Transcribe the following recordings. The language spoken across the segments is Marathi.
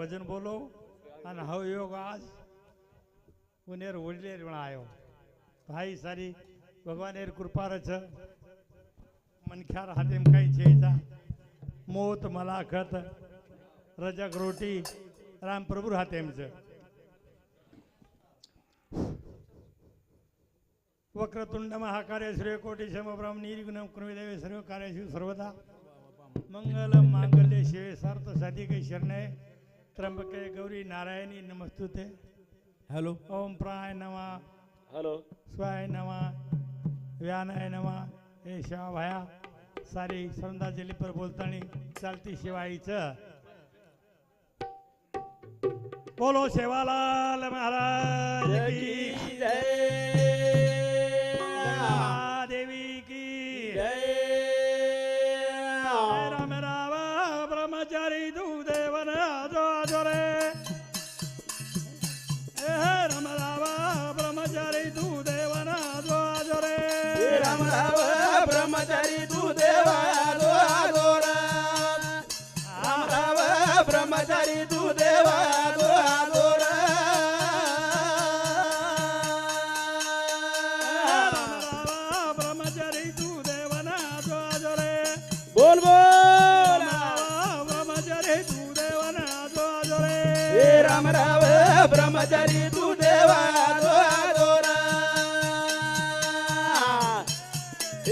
ભજન બોલો અને હવે યોગ આજ ઉનેર ઓડલેર પણ આવ્યો ભાઈ સારી ભગવાન એર કૃપા રચ મનખ્યાર હાથેમ કઈ છે ઈતા મોત મલાખત રજક રોટી રામ પ્રભુ હાથેમ છે વક્રતુંડ મહાકાર્ય શ્રેય કોટી સમબ્રહ્મ નિર્વિઘ્નમ કૃમિદેવે સર્વ કાર્યશુ સર્વદા મંગલ માંગલ્ય શિવે સર્ત સાધિકે શરણે त्र्यंबके गौरी नारायणी नमस्तुते. हॅलो. ओम प्राय नमा. हॅलो. स्वाय नमा. व्यानाय नमा. हे शिवा भाया सारी समजा जिल्ह्यापर बोलतानी चालती शिवाईचं. बोलो शेवालाल महाराज की जय. राव ब्रह्मचारी तू देवा दोरा रामराव ब्रह्मचारी तू देवा दोरा ब्रह्मचारी तू देवाना द्वाजोरे बोल बोल. ब्रह्मचारी तू देवाना द्वाजोरे हे रामराव ब्रह्मचारी तू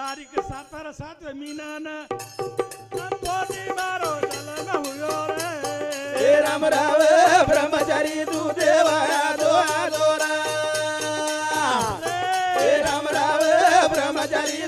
તારીખ સત્તર સાત મીના મારો જલન હુયો રે. રામ રાવ બ્રહ્મચારી તું દેવા દો દોરા. રામ રાવ બ્રહ્મચારી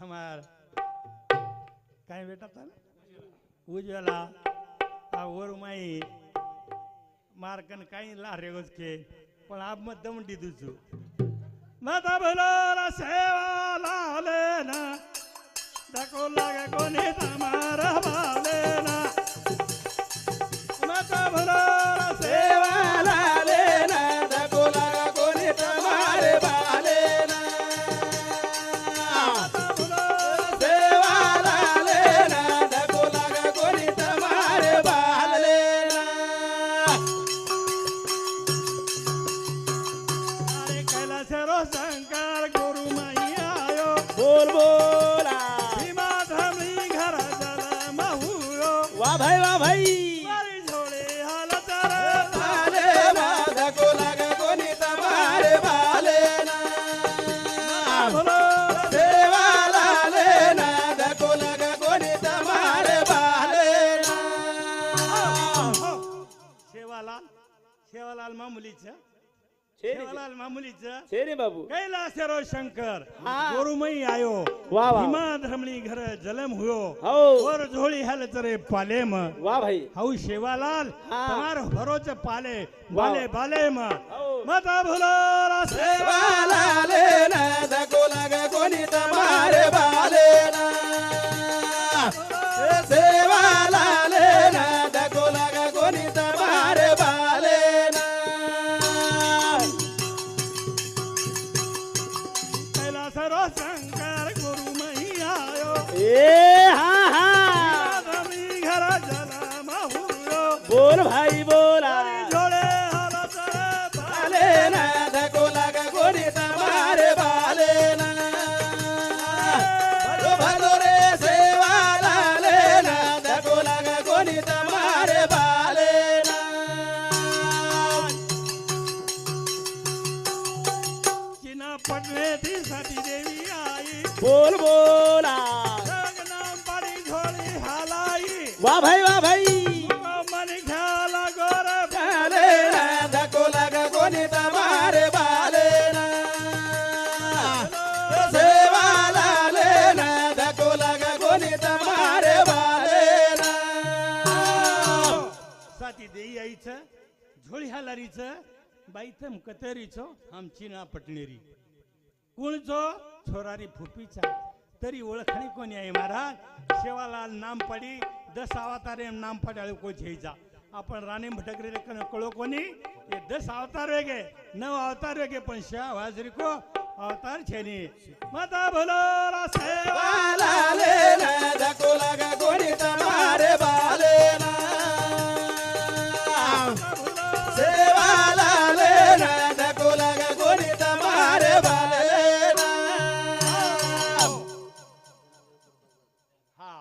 हमार काय भेटत उज्ज्वला आ वर माई मारकन काही लारे के पण आप मत दमटी दुसू माता भला सेवा लाले ना दाखव लागे कोणी तमार भाले ना। मत भुलाला सेवा शेवालाल शेवालाल मामुलीच. शेवालाल मामुलीच. शेरे बाबू. कैलासराव शंकर गोरुमयी आयो. वा वा. हिमा धमली घर जलम हुयो. हो. वर झोळी हल तरे पालेम. वा भाई. हाऊ शेवालाल तमार भरोच पाले बाले बालेम. हो. मता भुलो शेवालाल ना दको तमारे बाले ना सती देवी आई. बोल बोला नाम पाडी झोळी हालाई. वा भाई वा भाई. मन घ्याला गोर ना धको लाग कोणी तमारे बाले ना. सेवालाले ना धको लाग कोणी तमारे बाले ना. साती देई आईचं झोळी हालारीचं बाईथम कतरीचो आमची ना पटणेरी कुणचो छोरारी फुपीचा तरी ओळखणी कोणी आहे महाराज? शेवालाल नामपाडी दस अवतारे नामपाडी पडाळे को झेजा आपण राणे भटकरे कळो कोणी? हे दस अवतार वेगे नव अवतार वेगे पण शेवा हाजरी को अवतार छेनी. माता भलो रा सेवा. बालाले ना कोणी तमारे बाले. हा.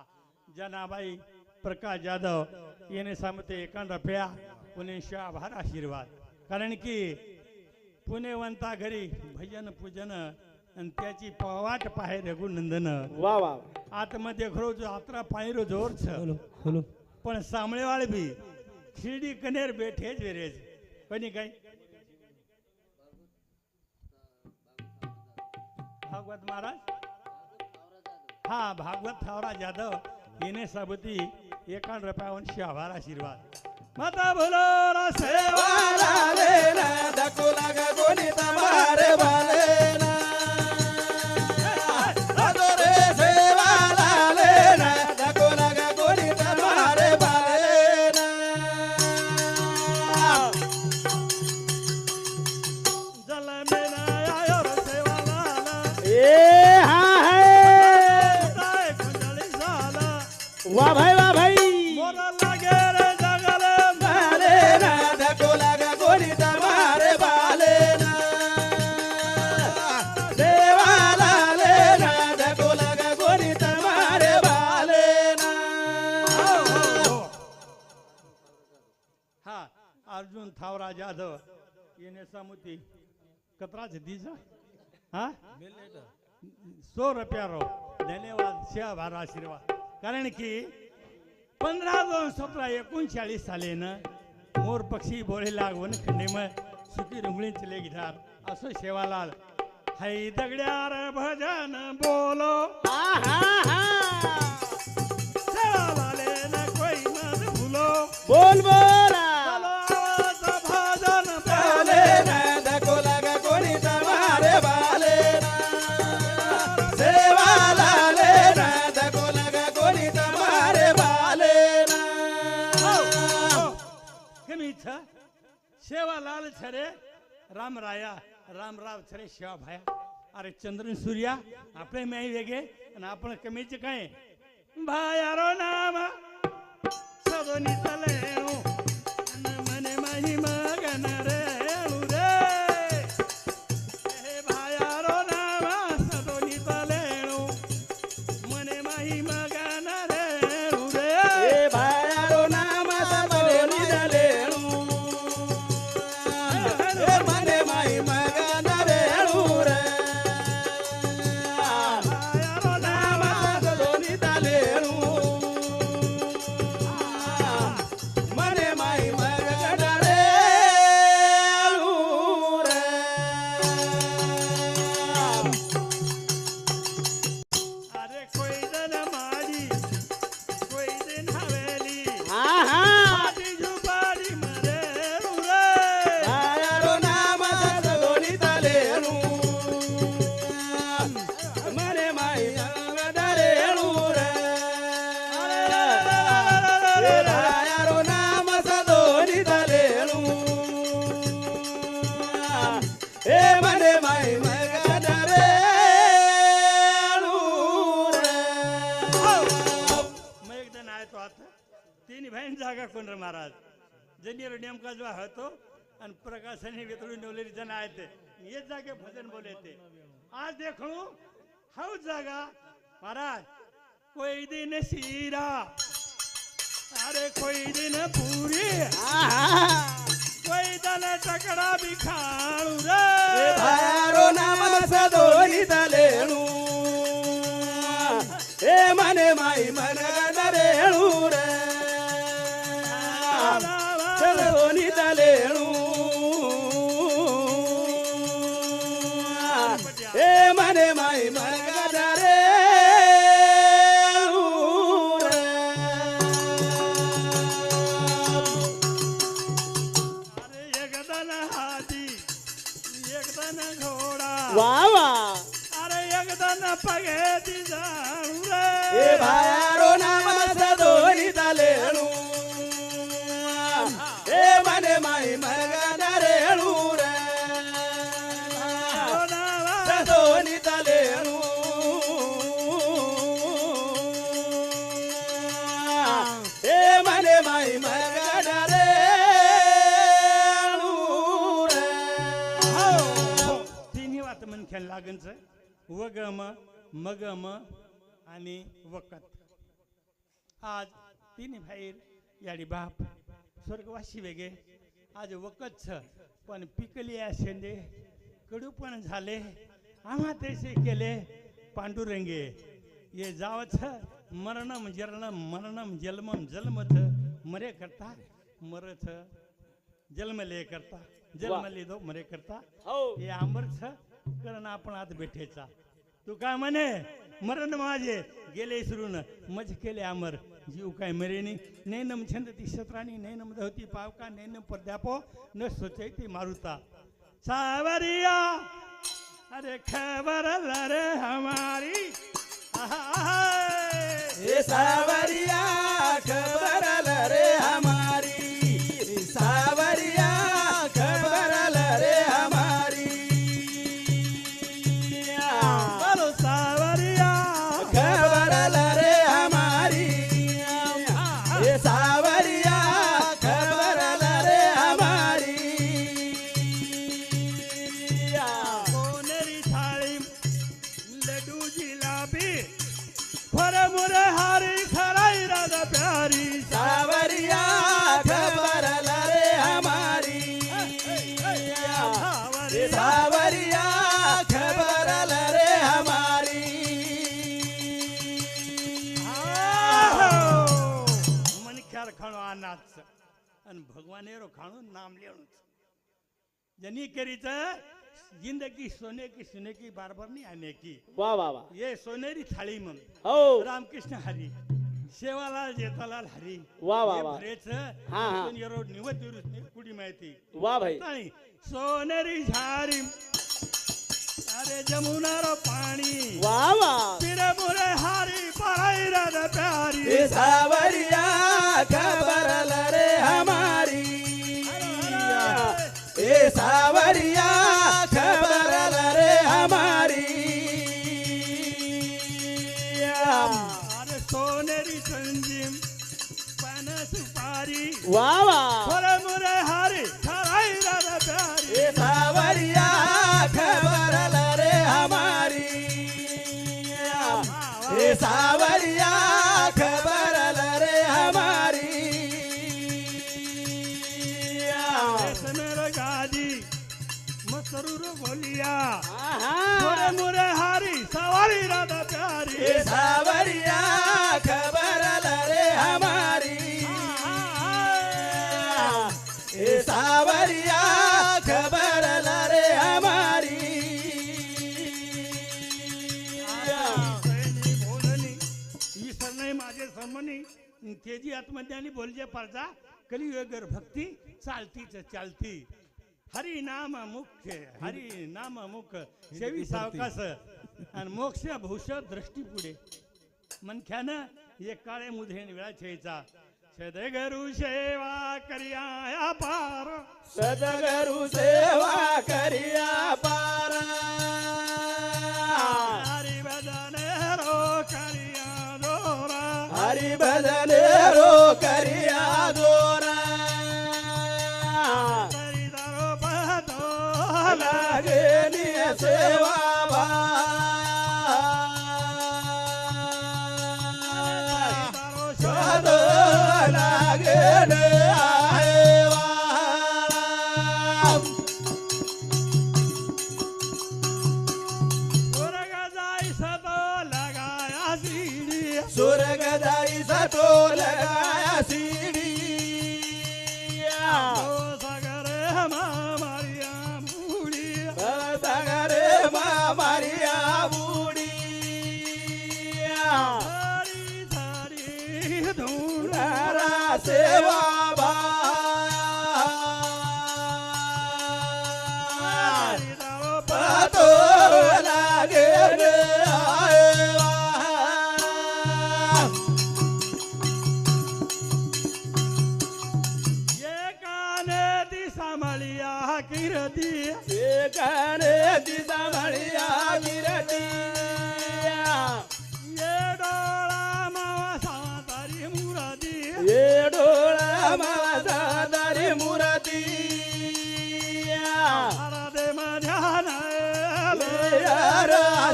जनाबाई प्रकाश जाधव याने सांगते एकांड रुपया पुणे आभार आशीर्वाद. कारण की पुणेवंता घरी भजन पूजन आणि त्याची पवाट पाहे रघुनंदन. वा वा आतमध्ये खरो जो आत्रा पायरो जोर छ. पण सामळेवाळ बी शिर्डी कनेर बेठेच वेरेज. कोणी काय? भागवत महाराज? हा भागवत थावरा जाधव येणे सबती एकावन्न रुपयावरशी आभार आशीर्वाद. माता बोलो सेवा. सेवालाले ना धको लाग कोणी तमारे बाले ना हा? कारण की पंधरा दोन सतरा एकोणचाळीस सालेनं मोर पक्षी बोळे लागवण खंडेम सुखी रुंगळी चले गिधार. असं शेवालाल. हाय दगड्यार भजन बोलो. हा हा. हा न बोल बोला. लाल छरे। राम रामराया रामराव छरे शिवा भाया। अरे चंद्रन सूर्या आपले माई वेगे आणि आपण कमीचे काय भायारो नाम सदोनी तलेणू जनियर नेम जो है तो अन प्रकाश ने भी थोड़ी नॉलेज जन आए भजन बोले आज देखो लो जागा. महाराज कोई दिन सीरा अरे कोई दिन पूरी. कोई दिन चकरा बिखा. મારી ઘોડા. અરે એકદન પગે દીજાણું રે. એ ભાયારો નામસ એ મને માઈ મગન રેણું. लागन छ वगम मगम आणि वकत. आज तिन्ही भाईर याडी बाप. स्वर्गवासी वेगे आज वकत छ पण पिकली शेंदे कडू पण झाले. आम्हा तसे केले. पांडुरंगे ये जावच. मरणम जरणम मरणम जन्मम जन्मथ मरे करता मरथ. जन्मले करता. जन्मले दो मरे करता. હો हे आंबर छ करण आपण आत बेठेचा तू काय म्हणे? मरण माझे. गेले इसरून. मज केले अमर. जीव काय मरेनी? नैनम छंद ती शत्राणी नैनम धवती पावका नैनम पद्यापो न सोचैती मारुता. सावरिया अरे खबर लरे हमारी. आहा, आहा, ए सावरिया खबर लरे અને ભગવાનેરો ખાણો નામ લેણું છે જની કરી છે जिंदगी सोने की सुने की बार बार नहीं आने की વાહ વાહ વાહ ये सोनेरी थाळी मग હો रामकृष्ण हरी सेवालाल जेतालाल हरी वा, वा, हे वा. भरेच हा, हा. इथून येरो निवत विरुस नि कुडी माहिती વાહ ભાઈ नाही सोनेरी झारी अरे जमुना रो पाणी. वा वा. पिरे बुरे हारी पराई रे प्यारी. सावरिया खबर रे हमारी. मोरे मोरे हारी सवारी राधा प्यारी. सावरिया खबर रे हमारी. ए सावरिया खबर रे हमारी. विसर नाही माझे समनी. तेजी आत्मज्ञानी बोलजे परजा कलियुगर भक्ती चालतीच चालती. हरि नाम मुख्य हरि नाम मुख सेवी सावकास आणि मोक्ष भूष दृष्टी पुढे. मनख्यानं एक काळे मुधेन वेळा छेचा सदगरु सेवा करिया पार. सदगरु सेवा करिया पार. हरी भजन रो करिया दोरा. हरी भजन रो करिया दोरा. నాగేని సేవాబా నాగేని 来吧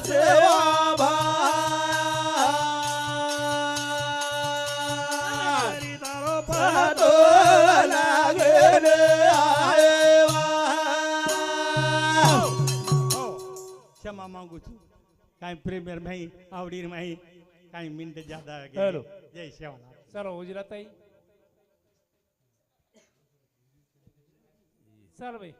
Teoba Time Premier Mai, Audir Mai, Time Minta Jada. Hello. Yes, sir. Sir, who is that? Sir,